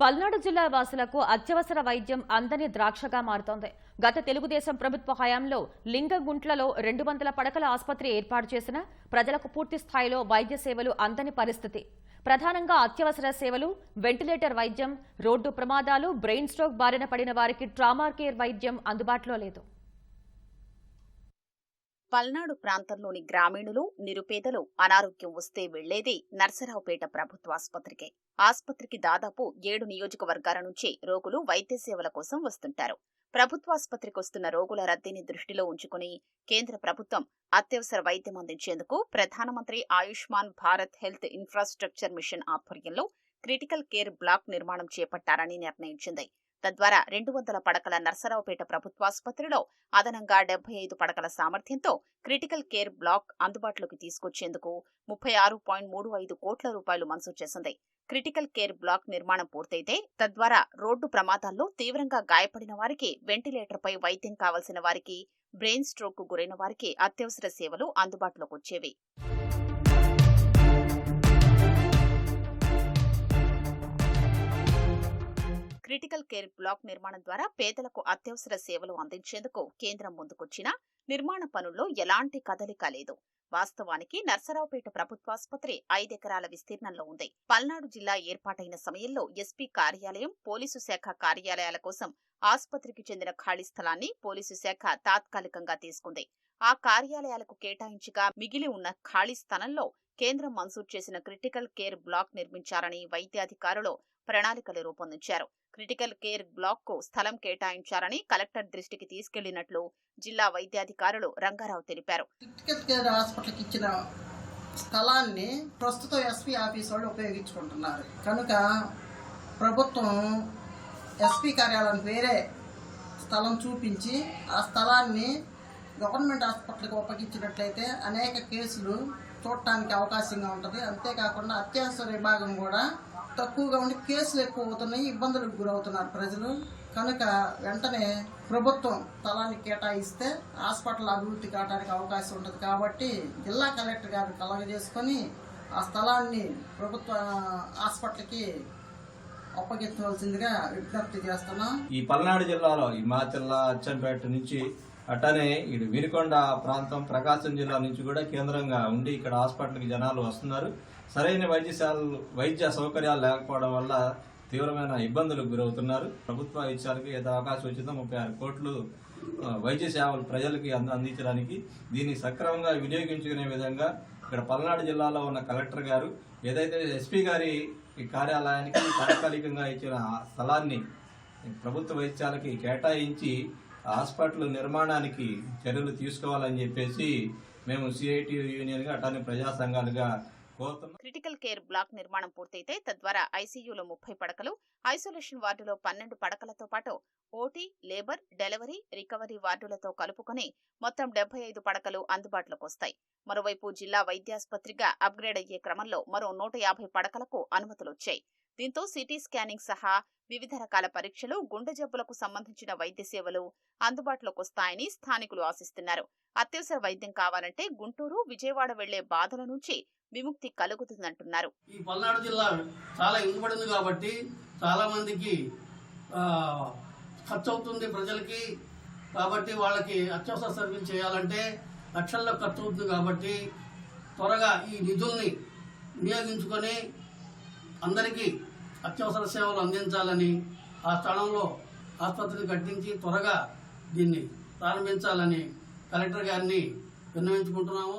పల్నాడు జిల్లా వాసులకు అత్యవసర వైద్యం అందని ద్రాక్షగా మారుతోంది. గత తెలుగుదేశం ప్రభుత్వ హయాంలో లింగగుంట్లలో రెండు వందల పడకల ఆసుపత్రి ఏర్పాటు చేసిన ప్రజలకు పూర్తి స్థాయిలో వైద్య సేవలు అందని పరిస్థితి. ప్రధానంగా అత్యవసర సేవలు వెంటిలేటర్ వైద్యం రోడ్డు ప్రమాదాలు బ్రెయిన్ స్ట్రోక్ బారిన పడిన వారికి ట్రామా కేర్ వైద్యం అందుబాటులో లేదు. పల్నాడు ప్రాంతంలోని గ్రామీణులు నిరుపేదలు అనారోగ్యం వస్తే వెళ్ళేది నర్సరావుపేట ప్రభుత్వాసుపత్రికే ఆసుపత్రికి. దాదాపు ఏడు నియోజకవర్గాల నుంచి రోగులు వైద్య సేవల కోసం వస్తుంటారు. ప్రభుత్వాసుపత్రికి వస్తున్న రోగుల రద్దీని దృష్టిలో ఉంచుకుని కేంద్ర ప్రభుత్వం అత్యవసర వైద్యం అందించేందుకు ప్రధానమంత్రి Ayushman Bharat health infrastructure mission ఆధ్వర్యంలో క్రిటికల్ కేర్ బ్లాక్ నిర్మాణం చేపట్టారని నిర్ణయించింది. తద్వారా రెండు వందల పడకల నర్సరావుపేట ప్రభుత్వాసుపత్రిలో అదనంగా డెబ్బై ఐదు పడకల సామర్థ్యంతో క్రిటికల్ కేర్ బ్లాక్ అందుబాటులోకి తీసుకొచ్చేందుకు ముప్పై ఆరు పాయింట్ మూడు ఐదు కోట్ల రూపాయలు మంజూరు చేసింది. క్రిటికల్ కేర్ బ్లాక్ నిర్మాణం పూర్తయితే తద్వారా రోడ్డు ప్రమాదాల్లో తీవ్రంగా గాయపడిన వారికి వెంటిలేటర్పై వైద్యం కావలసిన వారికి బ్రెయిన్ స్ట్రోక్కు గురైన వారికి అత్యవసర సేవలు అందుబాటులోకి వచ్చేవి. క్రిటికల్ కేర్ బ్లాక్ నిర్మాణం ద్వారా పేదలకు అత్యవసర సేవలు అందించేందుకు కేంద్రం ముందుకొచ్చినా నిర్మాణ పనుల్లో ఎలాంటి కదలిక లేదు. వాస్తవానికి నర్సరావుపేట ప్రభుత్వాసుపత్రి ఐదెకరాల విస్తీర్ణంలో ఉంది. పల్నాడు జిల్లా ఏర్పాటైన సమయంలో ఎస్పీ కార్యాలయం పోలీసు శాఖ కార్యాలయాల కోసం ఆసుపత్రికి చెందిన ఖాళీ స్థలాన్ని పోలీసు శాఖ తాత్కాలికంగా తీసుకుంది. ఆ కార్యాలయాలకు కేటాయించగా మిగిలి ఉన్న ఖాళీ స్థలంలో కేంద్రం మంజూరు చేసిన క్రిటికల్ కేర్ బ్లాక్ నిర్మించారని వైద్యాధికారులు ప్రణాళికలు రూపొందించారు. క్రిటికల్ కేర్ బ్లాక్కు స్థలం కేటాయించారని కలెక్టర్ దృష్టికి తీసుకెళ్ళినట్లు జిల్లా వైద్యాధికారులు రంగారావు తెలిపారు. క్రిటికల్ కేర్ హాస్పిటల్కి ఇచ్చిన స్థలాన్ని ప్రస్తుతం ఎస్పీ ఆఫీస్ వాళ్ళు ఉపయోగించుకుంటున్నారు. కనుక ప్రభుత్వం ఎస్పీ కార్యాలయానికి వేరే స్థలం చూపించి ఆ స్థలాన్ని గవర్నమెంట్ హాస్పిటల్కి అప్పగించినట్లయితే అనేక కేసులు చూడటానికి అవకాశంగా ఉంటుంది. అంతేకాకుండా అత్యవసర విభాగం కూడా తక్కువగా ఉండి కేసులు ఎక్కువ అవుతున్నాయి ఇబ్బందులకు గురవుతున్నారు ప్రజలు. కనుక వెంటనే ప్రభుత్వం స్థలాన్ని కేటాయిస్తే హాస్పిటల్ అభివృద్ధి కావడానికి అవకాశం ఉంటుంది. కాబట్టి జిల్లా కలెక్టర్ గారిని కలగజేసుకొని ఆ స్థలాన్ని ప్రభుత్వ హాస్పిటల్కి అప్పగించవలసిందిగా విజ్ఞప్తి చేస్తున్నాం. ఈ పల్నాడు జిల్లాలో ఈ మాచర్ల అచ్చంపేట నుంచి అట్టనే ఇటు వినుకొండ ప్రాంతం ప్రకాశం జిల్లా నుంచి కూడా కేంద్రంగా ఉండి ఇక్కడ హాస్పిటల్కి జనాలు వస్తున్నారు. సరైన వైద్యశాలలు వైద్య సౌకర్యాలు లేకపోవడం వల్ల తీవ్రమైన ఇబ్బందులకు గురవుతున్నారు. ప్రభుత్వ వైద్యాలకి ఏదో అవకాశం వచ్చిందో ముప్పై ఆరు కోట్లు వైద్య సేవలు ప్రజలకి అంద అందించడానికి దీన్ని సక్రమంగా వినియోగించుకునే విధంగా ఇక్కడ పల్నాడు జిల్లాలో ఉన్న కలెక్టర్ గారు ఏదైతే ఎస్పీ గారి కార్యాలయానికి తాత్కాలికంగా ఇచ్చిన స్థలాన్ని ప్రభుత్వ వైద్యాలకి కేటాయించి హాస్పిటల్ నిర్మాణానికి చర్యలు తీసుకోవాలని చెప్పేసి మేము సిఐటి యూనియన్గా అటాని ప్రజా సంఘాలుగా కోరుతున్నాం. క్రిటికల్ కేర్ బ్లాక్ నిర్మాణం పూర్తయితే తద్వారా ఐసీయూలో ముప్పై పడకలు ఐసోలేషన్ వార్డులో పన్నెండు పడకలతో పాటు ఓటీ లేబర్ డెలివరీ రికవరీ వార్డులతో కలుపుకొని మొత్తం డెబ్బై ఐదు పడకలు అందుబాటులోకి వస్తాయి. మరోవైపు జిల్లా వైద్యాసుపత్రిగా అప్గ్రేడ్ అయ్యే క్రమంలో మరో నూట యాభై పడకలకు అనుమతులొచ్చాయి. దీంతో సిటీ స్కానింగ్ సహా వివిధ రకాల పరీక్షలు గుండె జబ్బులకు సంబంధించిన వైద్య సేవలు అందుబాటులోకి వస్తాయని స్థానికులు ఆశిస్తున్నారు. అత్యవసర వైద్యం కావాలంటే గుంటూరు విజయవాడ వెళ్ళే బాధల నుంచి విముక్తి కలుగుతుందంటున్నారు. ఈ పల్నాడు జిల్లా చాలా ఇనుపడింది కాబట్టి చాలా మందికి ఖర్చు అవుతుంది ప్రజలకి. కాబట్టి వాళ్ళకి అత్యవసర సర్వీస్ చేయాలంటే లక్షల్లో ఖర్చు అవుతుంది కాబట్టి త్వరగా ఈ నిధుల్ని వినియోగించుకొని అందరికీ అత్యవసర సేవలు అందించాలని ఆ స్థలంలో ఆసుపత్రిని కట్టించి త్వరగా దీన్ని ప్రారంభించాలని కలెక్టర్ గారిని విన్నవించుకుంటున్నాము.